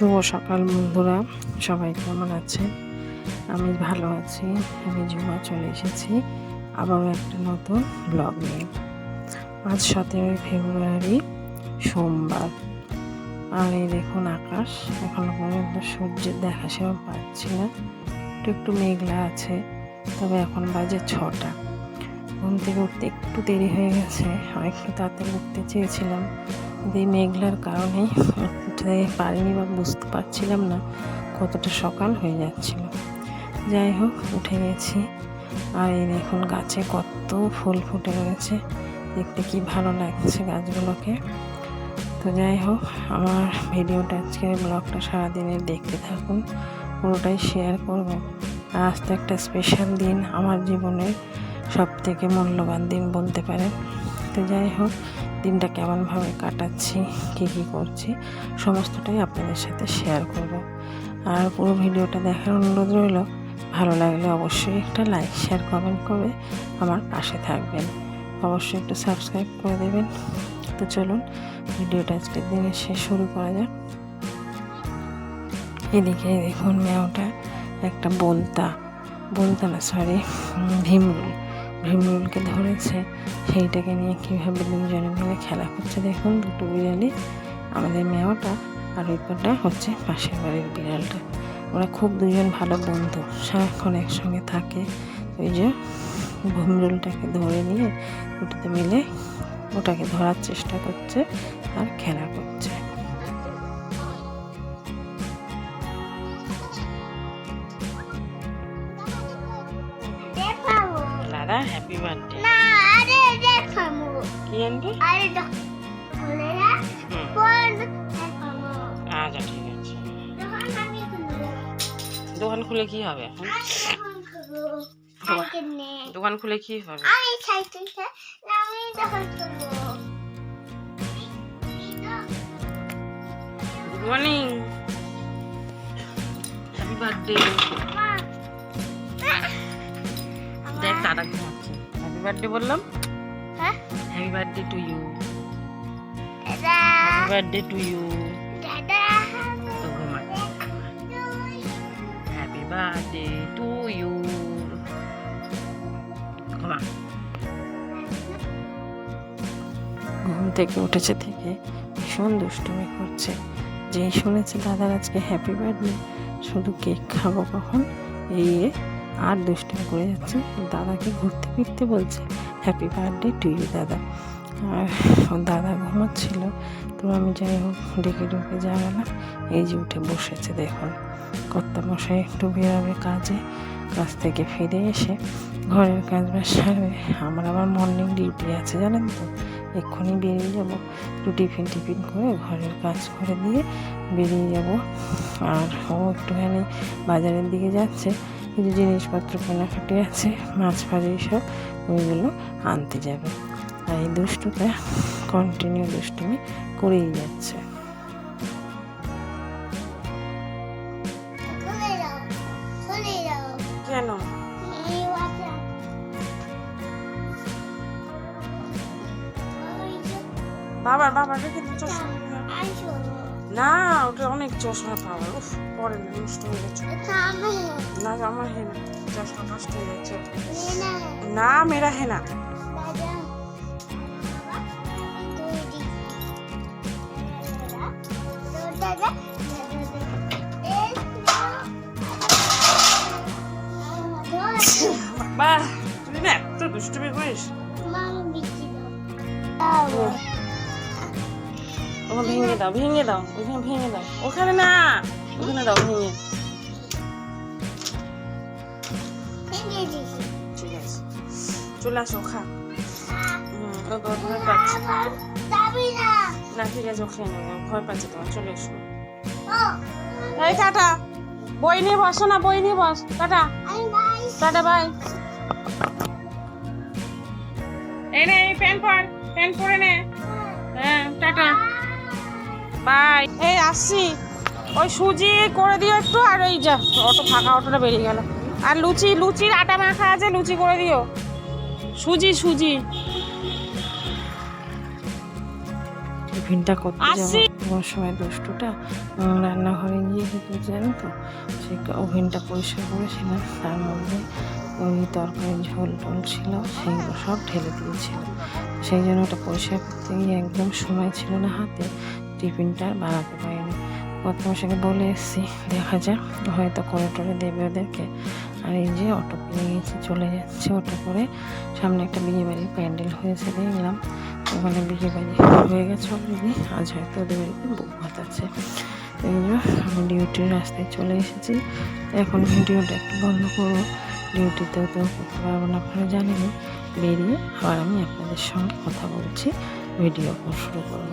শুভ সকাল বন্ধুরা। সবাই কেমন আছেন? আমি ভালো আছি। আমি জুমা চলে এসেছি আবারও একটা নতুন ব্লগ নিয়ে। আজ সতেরোই ফেব্রুয়ারি, সোমবার। আর এই দেখুন আকাশ। এখনও পর্যন্ত সূর্যের দেখা সেরকম পাচ্ছি না। একটু একটু মেঘলা আছে, তবে এখন বাজে ছটা। ঘুম থেকে উঠতে একটু দেরি হয়ে গেছে। আর একটু তাড়াতাড়ি উঠতে চেয়েছিলাম। এই মেঘলার কারণেই উঠতে পারিনি বা বুঝতে পারছিলাম না কতটা সকাল হয়ে যাচ্ছিল। যাই হোক, উঠে গেছি। আর এই দেখুন, গাছে কত ফুল ফুটে রয়েছে। দেখতে কি ভালো লাগছে গাছগুলোকে। তো যাই হোক, আমার ভিডিওটা আজকের ব্লগটা সারাদিনের দেখতে থাকুন। পুরোটাই শেয়ার করব। আজ তো একটা স্পেশাল দিন আমার জীবনের সব থেকে মূল্যবান দিন বলতে পারেন। তো যাই হোক দিনটা কেমনভাবে কাটাচ্ছি, কী কী করছি, সমস্তটাই আপনাদের সাথে শেয়ার করব। আর পুরো ভিডিওটা দেখার অনুরোধ রইল, ভালো লাগলে অবশ্যই একটা লাইক শেয়ার কমেন্ট করে আমার পাশে থাকবেন। অবশ্যই একটু সাবস্ক্রাইব করে দেবেন। তো চলুন, ভিডিওটা আজকের দিনে শেষ শুরু করা যাক। এদিকে দেখুন মেয়েটা একটা বলতা বলতা না সরি ভীমরুল। ভীমরুলকে ধরেছে, সেইটাকে নিয়ে কীভাবে দুজনে মিলে খেলা করছে দেখুন, দুটো বিড়ালি আমাদের মেয়েটা আর ওই পাটা হচ্ছে পাশের বাড়ির বিড়ালটা। ওরা খুব দুজন ভালো বন্ধু, সারাক্ষণ একসঙ্গে থাকে। ওই যে ভীমরুলটাকে ধরে নিয়ে দুটোতে মিলে ওটাকে ধরার চেষ্টা করছে আর খেলা করছে। দোকান খুলে কি হবে? দোকান খুলে কি হবে? আমি সাইকেল আমি যখন গুড মর্নিং হ্যাপি বার্থডে দেখ দাদা ঘুমাচ্ছে হ্যাপি বার্থডে বললাম। হ্যাঁ? Happy birthday to you happy birthday to you birthday to you ঘুমা থেকে উঠেছে থেকে ভীষণ দুষ্টুমি করছে। যেই শুনেছে দাদার আজকে হ্যাপি বার্থডে শুধু কেক খাব কখন? এই আর দুষ্টুমি করে যাচ্ছে। দাদাকে ঘুরতে ফিরতে বলছে হ্যাপি বার্থডে টু ইউ দাদা। আর দাদা ঘুমাচ্ছিল। তো আমি যাই হোক ডেকে ডেকে জানালাম। এই যে উঠে বসেছে, দেখুন। কর্তা মশাই একটু বেরোবে কাজে, কাজ থেকে ফিরে এসে ঘরের কাজ বাজ সারবে। আমার আবার মর্নিং ডিউটি আছে, জানেন তো? এক্ষুনি বেরিয়ে যাব। একটু টিফিন টিফিন করে ঘরের কাজ করে দিয়ে বেরিয়ে যাব। আর ও একটুখানি বাজারের দিকে যাচ্ছে, কিছু জিনিসপত্র কেনাকাটি আছে, মাছ ফাছ এইসব, ওইগুলো আনতে যাবে। আর এই দুষ্টুটা কন্টিনিউ দুষ্টুমি করেই যাচ্ছে। চশমা পাওয়ার উফ পরে না নষ্ট হয়ে থামো না আমার হে না চশমা নষ্ট হয়ে যাচ্ছে। না। মেরা হে না। দাদা দাদা তুই না এত দুষ্টুমি করিস। ওখানে ভেঙে দাও ভেঙে দাও ওখানে ভেঙে দাও। ওখানে না ওখানে দাও ভেঙে। ঠিক আছে। চলে আসো খা। ও ভয় পাচ্ছে। না। ঠিক আছে ভয় পাচ্ছে তোমার চলে এসো। এই টাটা। বই নিয়ে বসো না বই নিয়ে বস। টাটা। Tata bye. এই নে প্যান্ট পর প্যান্ট পরে নে। হ্যাঁ টাটা। বাই এই আসছি ওই সুজি করে দিও একটু আর ওই যা অটো ফাঁকা অটোটা বেরিয়ে গেল। আর লুচি লুচির আটা মাখা আছে লুচি করে দিও। সুজি সুজি। টিফিনটা করতে যাব। আসছি। সময় দুষ্টুটা রান্নাঘরে গিয়ে কিন্তু জানো তো সে ওভেনটা পরিষ্কার করেছিলাম তার মধ্যে ওই তরকারি ঝোল টোল ছিল সেইগুলো সব ঢেলে দিয়েছিল। সেই জন্য ওটা পরিষ্কার করতে গিয়ে একদম সময় ছিল না হাতে। টিফিনটা বানাতে পারিনি। মশাকে বলে এসেছি, দেখা যাক, হয়তো করে টরে দেবে ওদেরকে। আর এই যে অটো পেয়ে গেছে চলে যাচ্ছে অটো করে। সামনে একটা বিয়ে বাড়ির প্যান্ডেল হয়েছে, দেখলাম। ওখানে বিয়ে বাড়ি হয়ে গেছে অলরেডি আজ হয়তো ওদের বাড়িতে বুক ভাত আছে। এই জন্য আমি ডিউটির রাস্তায় চলে এসেছি। এখন ভিডিওটা একটু বন্ধ করব। ডিউটিতেও তো করতে পারব না, আপনারা জানেনই। বেরিয়ে আবার আমি আপনাদের সঙ্গে কথা বলছি ভিডিও শুরু করব।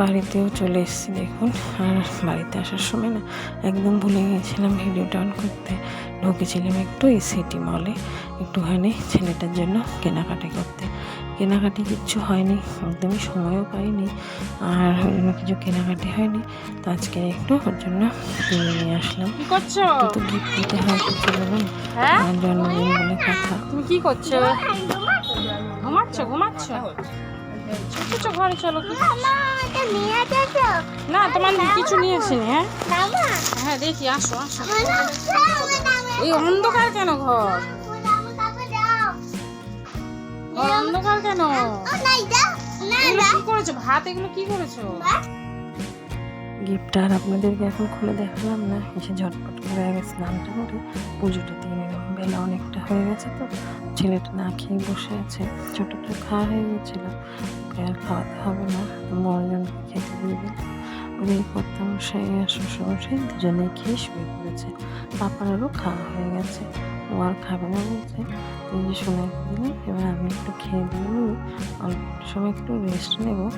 বাড়িতেও চলে এসেছি দেখুন। আর বাড়িতে আসার সময় না একদম ভুলে গিয়েছিলাম ভিডিওটা অন করতে। ঢুকেছিলাম একটু এই সিটি মলে একটুখানি ছেলেটার জন্য কেনাকাটি করতে। কেনাকাটি কিচ্ছু হয়নি একদমই সময়ও পাইনি আর ওই জন্য কিছু কেনাকাটি হয়নি। তো আজকে একটু ওর জন্য কিনে নিয়ে আসলাম। তো গিফট দিতে হয় কিছু বলুন হ্যাঁ? জন্মদিন বলে কথা। তুমি কি করছ? ঘুমাচ্ছ ঘুমাচ্ছ? ছোট ঘরে চলো কি মামা এটা নিয়ে যাচ্ছ না তোমার কিছু নিয়েছি নি, হ্যাঁ? হ্যাঁ দেখি আসো আসো। এই অন্ধকার কেন ঘর? অন্ধকার কেন? ও নাই দাও না এগুলো কি করেছ? ভাত এগুলো কি করেছ? গিফটটা আর আপনাদেরকে এখন খুলে দেখালাম না। এসে ঝটপট করে আগে স্নানটা করে পুজোটা দিয়ে নিলাম। বেলা অনেকটা হয়ে গেছে তো। ছেলেটা না খেয়ে বসে আছে। ছোটোটা খাওয়া হয়ে গেছিল। ওকে আর খাওয়াতে হবে না। বড়জনকে খেতে দিয়ে দিলাম ওদের করতাম সেই আর শ্বশুরমশাই দুজনেই খেয়ে শুয়ে পড়েছে। পাপারও খাওয়া হয়ে গেছে। ও আর খাবে না বলছে। যে শোনা দিলাম এবার আমি একটু খেয়ে দিয়ে নিই। অল্প সময় একটু রেস্ট নেব।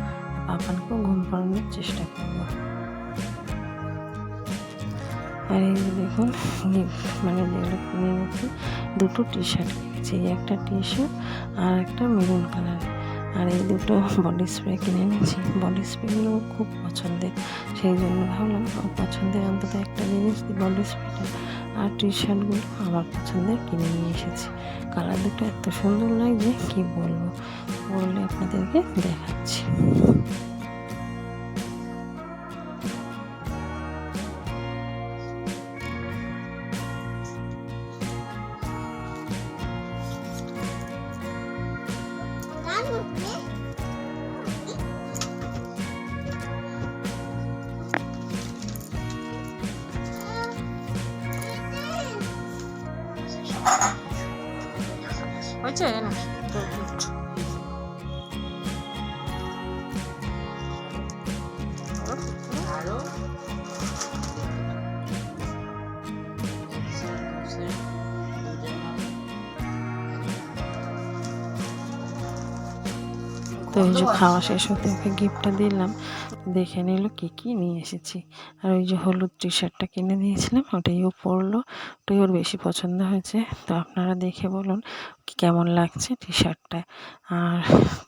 পাপানকেও ঘুম পাড়ানোর চেষ্টা করব। আর এই দেখুন মানে যেগুলো কিনে এনেছি, দুটো টি শার্ট এই একটা টি শার্ট আর একটা মেরুন কালার আর এই দুটো বডি স্প্রে কিনে এনেছি। বডি স্প্রেগুলো খুব পছন্দের। সেই জন্য ভাবলাম ওর পছন্দের অন্তত একটা জিনিস বডি স্প্রেটা আর টি শার্টগুলো আমার পছন্দের কিনে নিয়ে এসেছি। কালার দুটো এত সুন্দর লাগছে, কি বলব? বললে আপনাদেরকে দেখাচ্ছি। তো এই যে খাওয়া শেষ হতে ওকে গিফটটা দিলাম। দেখে নিল কি কী নিয়ে এসেছি। আর ওই যে হলুদ টি শার্টটা কিনে দিয়েছিলাম, ওটাই ও পরলো। ওটাই ওর বেশি পছন্দ হয়েছে। তো আপনারা দেখে বলুন কেমন লাগছে টি? শার্টটা আর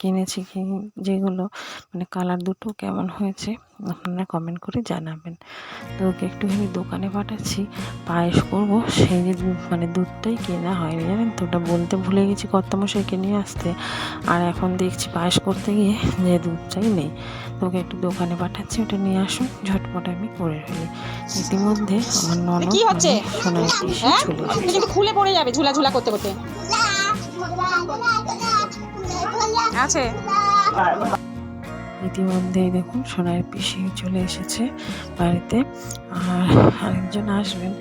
কিনেছি কি যেগুলো মানে কালার দুটো কেমন হয়েছে আপনারা কমেন্ট করে জানাবেন। তো ওকে একটুখানি দোকানে পাঠাচ্ছি পায়েস করব সেই যে মানে দুধটাই কেনা হয়নি জানেন তো ওটা বলতে ভুলে গেছি কর্তামশাইকে নিয়ে আসতে। আর এখন দেখছি পায়েস করতে গিয়ে যে দুধটাই নেই। তো ওকে একটু দোকানে পাঠাচ্ছি ওটা নিয়ে আসুন ঝটপট আমি করে ফেলি। ইতিমধ্যে আমার ননদ কি হচ্ছে? মানে সোনার হ্যাঁ? চলে কিন্তু খুলে পড়ে যাবে ঝুলা ঝুলা করতে করতে। আছে? ইতিমধ্যেই দেখুন সোনার পিসি চলে এসেছে বাড়িতে, আর আরেকজন আসবেন,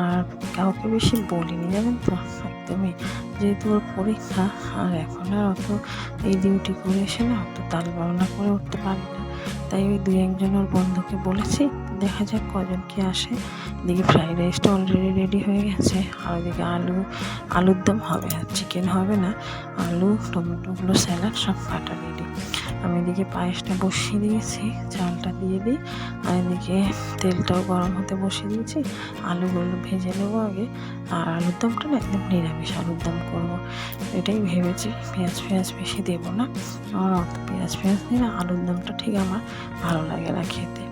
আর কাউকে বেশি বলিনি, জানেন তো? একদমই, যেহেতু ওর পরীক্ষা, আর এখন আর অত এই ডিউটি করে এসে না অত তাল বাড়না করে উঠতে পারি না তাই ওই দু একজন ওর বন্ধুকে বলেছি, দেখা যাক কজন কি আসে। এদিকে ফ্রাইড রাইসটা অলরেডি রেডি হয়ে গেছে। আর ওদিকে আলু, আলুর দম হবে, আর চিকেন হবে না। আলু, টমেটোগুলো স্যালাড সব কাটা আমি এদিকে পায়েসটা বসিয়ে দিয়েছি, চালটা দিয়ে দিই, আর এদিকে তেলটাও গরম হতে বসিয়ে দিয়েছি। আলুগুলো ভেজে নেব আগে, আর আলুর দমটা না একদম নিরামিষ আলুর দম করব। এটাই ভেবেছি, পেঁয়াজ পেঁয়াজ বেশি দেবো না। আমার অত পেঁয়াজ পেঁয়াজ দিয়ে না, আলুর দমটা ঠিক আমার ভালো লাগে না খেতে।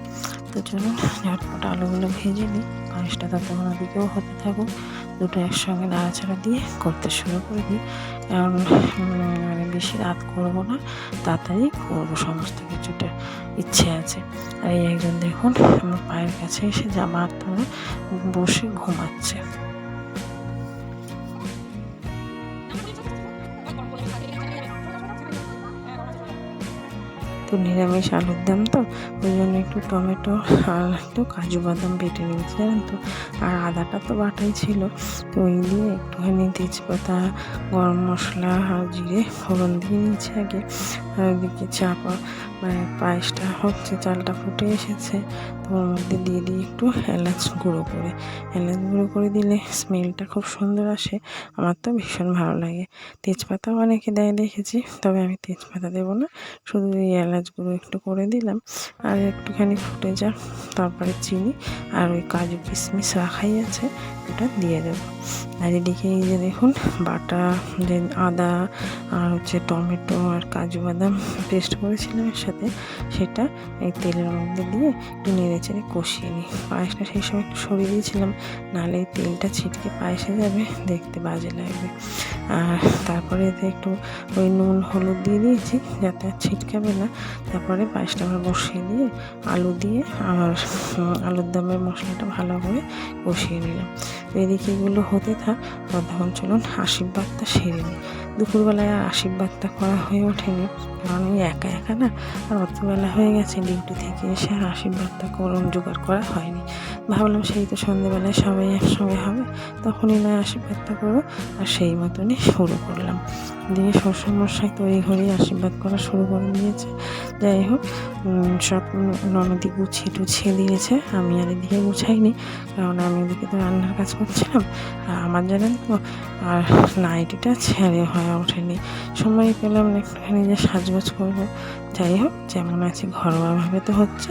তো চলুন, ঝটপট আলুগুলো ভেজে নিই, পায়েসটা তো ততক্ষণ ওদিকেও হতে থাকুক। দুটো একসঙ্গে নাড়াচাড়া দিয়ে করতে শুরু করে দিই। কারণ মানে বেশি রাত করব না, তাড়াতাড়ি করব, সমস্ত কিছুটা ইচ্ছে আছে। আর এই একজন দেখুন, আমার পায়ের কাছে এসে জামা ধরে বসে ঘুমাচ্ছে। তো নিরামিষ আলুর দাম তো, ওই জন্য একটু টমেটো আর একটু কাজু বাদাম বেটে নিয়েছি, জানেন তো। আর আদাটা তো বাটাই ছিল, তো ওই দিয়ে একটুখানি তেজপাতা, গরম মশলা আর জিরে, ফোড়ন দিয়ে নিয়েছি আগে। আর ওইদিকে চাপা মানে পায়েসটা হচ্ছে, চালটা ফুটে এসেছে। তো ওর মধ্যে দিয়ে দিই একটু এলাচ গুঁড়ো করে। এলাচ গুঁড়ো করে দিলে স্মেলটা খুব সুন্দর আসে। আমার তো ভীষণ ভালো লাগে। তেজপাতাও অনেকে দেয়, দেখেছি। তবে আমি তেজপাতা দেবো না। শুধু এই এলাচ গুঁড়ো একটু করে দিলাম। আর একটুখানি ফুটে যাক। তারপরে চিনি আর ওই কাজু কিশমিশ রাখাই আছে। ওটা দিয়ে দেবো। আর এদিকে এই যে দেখুন, বাটা যে আদা, আর হচ্ছে টমেটো আর কাজু বাদাম পেস্ট করেছিলাম এর সাথে সেটা এই তেলের মধ্যে দিয়ে একটু নেড়ে চেড়ে কষিয়ে নিই। পায়েসটা সেই সময় একটু সরিয়ে দিয়েছিলাম, নাহলে এই তেলটা ছিটকে পায়েসে যাবে, দেখতে বাজে লাগবে। আর তারপরে এতে একটু ওই নুন, হলুদ দিয়ে দিয়েছি, যাতে আর ছিটকাবে না। তারপরে পায়েসটা আবার বসিয়ে দিয়ে আলু দিয়ে আর আলুর দমের মশলাটা ভালো করে কষিয়ে নিলাম। এদিকে এগুলো হতে থাক ততক্ষণ চলুন আশীর্বাদটা সেরে নিই। দুপুরবেলায় আর আশীর্বাদটা করা হয়ে ওঠেনি, কারণ আমি একা একা না, আর অতবেলা হয়ে গেছে ডিউটি থেকে এসে আর আশীর্বাদটা করুন জোগাড় করা হয়নি। ভাবলাম সেই তো সন্ধেবেলায় সবাই একসঙ্গে হবে, তখনই নয় আশীর্বাদটা করব, আর সেই মতনই শুরু করলাম। দিয়ে শ্বশুরমশাই তো এই ঘরেই আশীর্বাদ করা শুরু করে দিয়েছে। যাই হোক সব ননদি গুছিয়ে টুছিয়ে দিয়েছে। আমি আর এদিকে গুছাইনি, কারণ আমি ওদিকে তো রান্নার কাজ করছিলাম। আর আমার জানেন তো, আর নাইটিটা ছেড়ে হয়ে ওঠেনি। সময় পেলাম একটুখানি যে সাজগোজ করব। যাই হোক, যেমন আছে ঘরোয়াভাবে তো হচ্ছে,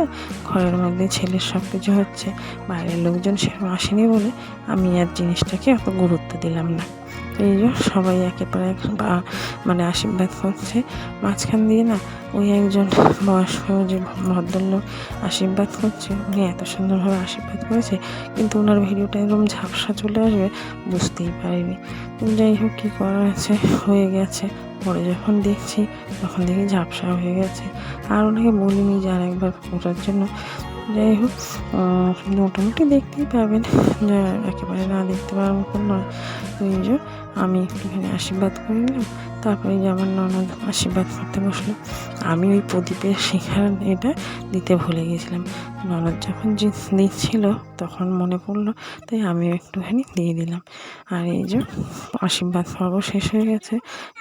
ঘরের মধ্যে ছেলের সব কিছু হচ্ছে। বাইরের লোকজন সেরকম আসেনি বলে আমি আর জিনিসটাকে অত গুরুত্ব দিলাম না। এই যে সবাই একে পর মানে আশীর্বাদ করছে মাঝখান দিয়ে না ওই একজন বয়স্ক যে ভদ্রলোক আশীর্বাদ করছে, উনি এত সুন্দরভাবে আশীর্বাদ করেছে, কিন্তু ওনার ভিডিওটা একদম ঝাপসা চলে আসবে, বুঝতেই পারিনি। যাই হোক, কী করার আছে? হয়ে গেছে। পরে যখন দেখছি, তখন দেখি ঝাপসা হয়ে গেছে। আর ওনাকে বলিনি যে আর একবার ওঠার জন্য। যাই হোক মোটামুটি দেখতেই পাবেন। একেবারে না দেখতে পাওয়ার মতন নয়। এই যে আমি একটুখানি আশীর্বাদ করে নিলাম। তারপরে যে আমার ননদ আশীর্বাদ করতে বসল। আমি ওই প্রদীপের শিখার এটা দিতে ভুলে গেছিলাম। ননদ যখন দিচ্ছিল তখন মনে পড়ল তাই আমিও একটুখানি দিয়ে দিলাম। আর এই যে আশীর্বাদ পর্ব শেষ হয়ে গেছে।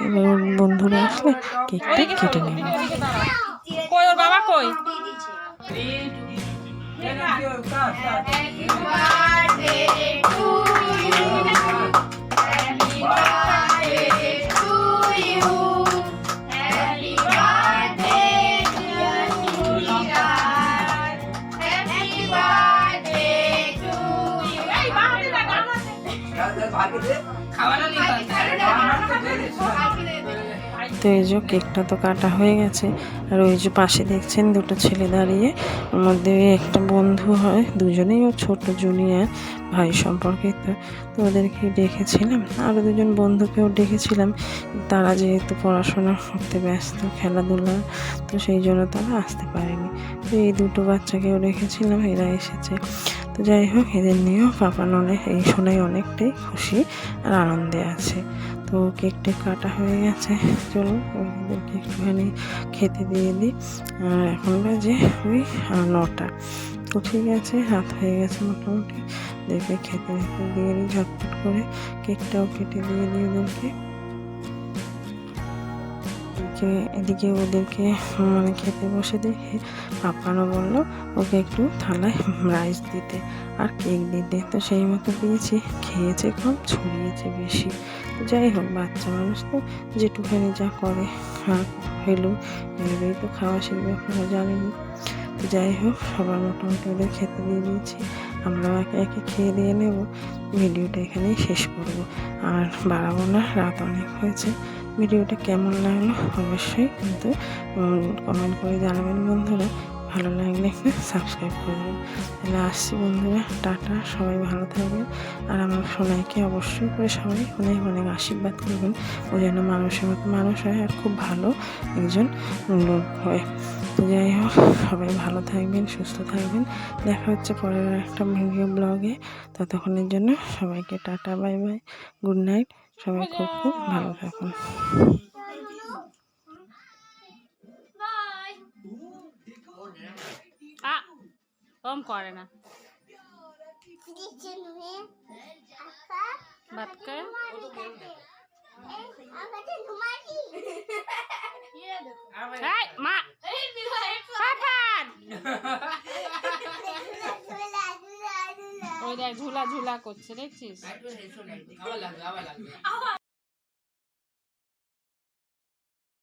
এবার ওর বন্ধুরা আসলে কেকটা কেটে নেবে। কই ওর বাবা কই? তো এই যে কেকটা তো কাটা হয়ে গেছে, আর ওই যে পাশে দেখছেন দুটো ছেলে দাঁড়িয়ে, ওর মধ্যে একটা বন্ধু হয়, দুজনেই ও ছোট জুনিয়র ভাই সম্পর্কিত তো ওদেরকে ডেকেছিলাম আরও দুজন বন্ধুকেও ডেকেছিলাম, তারা যেহেতু পড়াশোনা করতে ব্যস্ত, খেলাধুলা, তো সেই জন্য তারা আসতে পারেনি। তো এই দুটো বাচ্চাকেও রেখেছিলাম, এরা এসেছে। তো যাই হোক, এদের নিয়েও পাপা অনেক এই শোনায় অনেকটাই খুশি আর আনন্দে আছে। তো কেকটা কাটা হয়ে গেছে। চলুন ওদেরকে একটুখানি খেতে দিয়ে দিই। আর এখন বাজে ওই নটা। তো ঠিক আছে, রাত হয়ে গেছে মোটামুটি। দেখে খেতে খেতে দিয়ে দিই ঝটপট করে। কেকটাও কেটে দিয়ে দিই ওদেরকে। এদিকে এদিকে ওদেরকে মানে খেতে বসে দেখে পাপানো বলল, ওকে একটু থালায় রাইস দিতে আর কেক দিতে। তো সেই মতো দিয়েছি খেয়েছে কম ছড়িয়েছে বেশি। যাই হোক, বাচ্চা মানুষ তো যেটুখানি যা করে খাক হইল এভাবেই তো খাওয়া শিখবে আপনারা জানেনি। তো যাই হোক, সবার মোটামুটি ওদের খেতে দিয়ে দিয়েছি। আমরাও একে একে খেয়ে দিয়ে নেব। ভিডিওটা এখানেই শেষ করব। আর বাড়াবো না, রাত অনেক হয়েছে। ভিডিওটা কেমন লাগল? অবশ্যই কিন্তু কমেন্ট করে জানাবেন বন্ধুরা। ভালো লাগলে একটা সাবস্ক্রাইব করবেন তাহলে আসছি বন্ধুরা। টাটা, সবাই ভালো থাকবেন। আর আমার সোনাইকে অবশ্যই করে সবাই অনেক অনেক আশীর্বাদ করবেন। ও যেন মানুষের মতো মানুষ হয় আর খুব ভালো একজন লোক হয়। তো যাই হোক, সবাই ভালো থাকবেন, সুস্থ থাকবেন। দেখা হচ্ছে পরের একটা ভিডিও ব্লগে। ততক্ষণের জন্য সবাইকে tata, bye by. Good night. সবাই খুব খুব ভালো থাকুন আ কম করে না দিচ্ছে নুয়ে কাকা ভাত খায় ঘুমালি কাকে এই আমাকে ঘুমালি এই, মা পাপান দুলা দুলা দুলা ওই দেখ ঝুলা ঝুলা করছে দেখছিস?